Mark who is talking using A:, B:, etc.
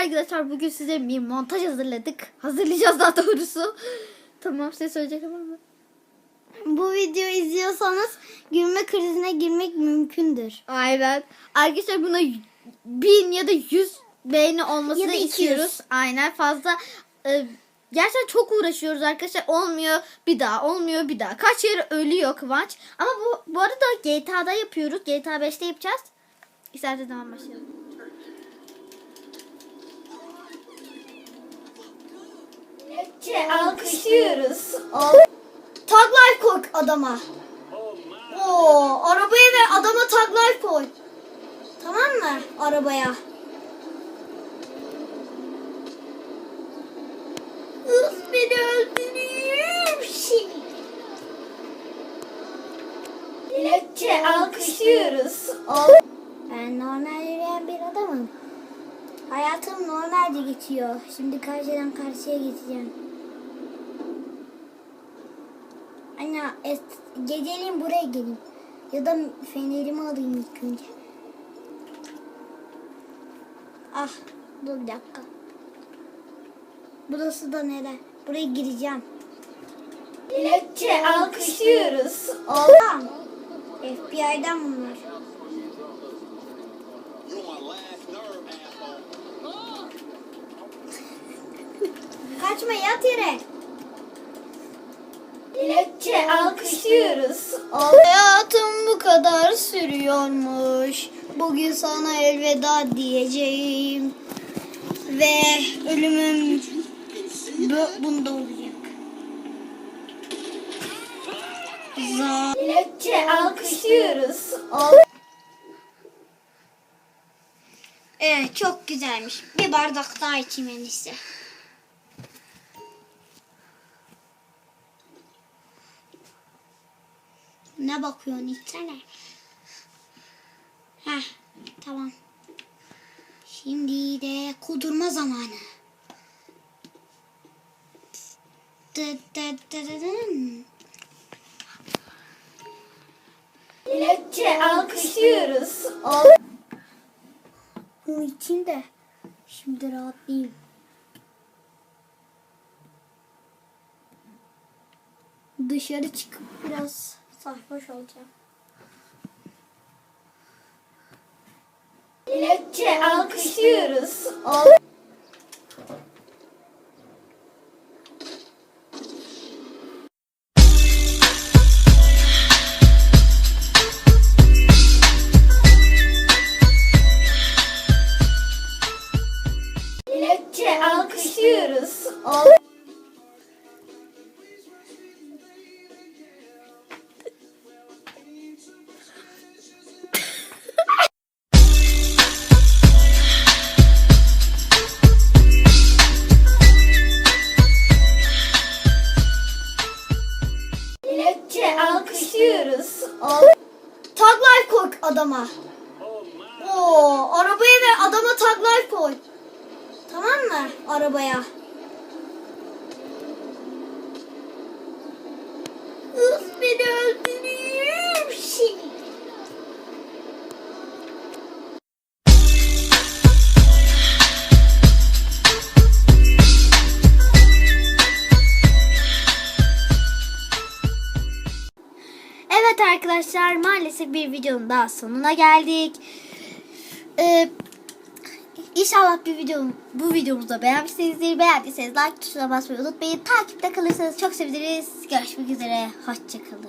A: arkadaşlar bugün size bir montaj hazırladık. Hazırlayacağız daha doğrusu. Tamam size söyleyecek ama mı?
B: Bu videoyu izliyorsanız gülme krizine girmek mümkündür.
A: Aynen. Arkadaşlar buna bin ya da yüz beğeni olmasını
B: Ya da 200.
A: istiyoruz. Aynen fazla. E, gerçekten çok uğraşıyoruz arkadaşlar. Olmuyor bir daha olmuyor bir daha. Kaç yer ölüyor Kıvanç. Ama bu, bu arada GTA'da yapıyoruz. GTA 5'te yapacağız. İsterseniz devam başlayalım.
B: Alkışlıyoruz. Tag life koy adama. Oo, arabaya ve adama tag life koy. Tamam mı? Arabaya. Uf beni öldürüyor şimdi. Dilekçe alkışlıyoruz. Ben normal yürüyen bir adamım. Hayatım normalce geçiyor. Şimdi karşıdan karşıya geçeceğim. Es- geceliğin buraya geleyim. Ya da fenerimi alayım ilk önce. Ah dur bir dakika. Burası da nere? Buraya gireceğim. Dilekçe alkışlıyoruz. Allah'ım. FBI'den bunlar. Kaçma yat yere. Dilekçe alkışlıyoruz. Hayatım bu kadar sürüyormuş. Bugün sana elveda diyeceğim. Ve ölümüm bu, bunda olacak. Dilekçe alkışlıyoruz. Evet çok güzelmiş. Bir bardak daha içeyim en iyisi. Ne bakıyorsun içsene. Heh tamam. Şimdi de kudurma zamanı. Dı dı dı dı dın. Dilekçe alkışlıyoruz. Bunu içeyim de şimdi rahatlayayım. Dışarı çıkıp biraz sarhoş olacağım. Dilekçe alkışlıyoruz. Alkışlıyoruz. Tag life koy adama. Oo, arabaya ve adama tag life koy. Tamam mı? Arabaya.
A: Evet arkadaşlar maalesef bir videonun daha sonuna geldik. Ee, inşallah bir video, bu videomuzu beğenmişsinizdir. Beğendiyseniz like tuşuna basmayı unutmayın. Takipte kalırsanız çok seviniriz. Görüşmek üzere. Hoşçakalın.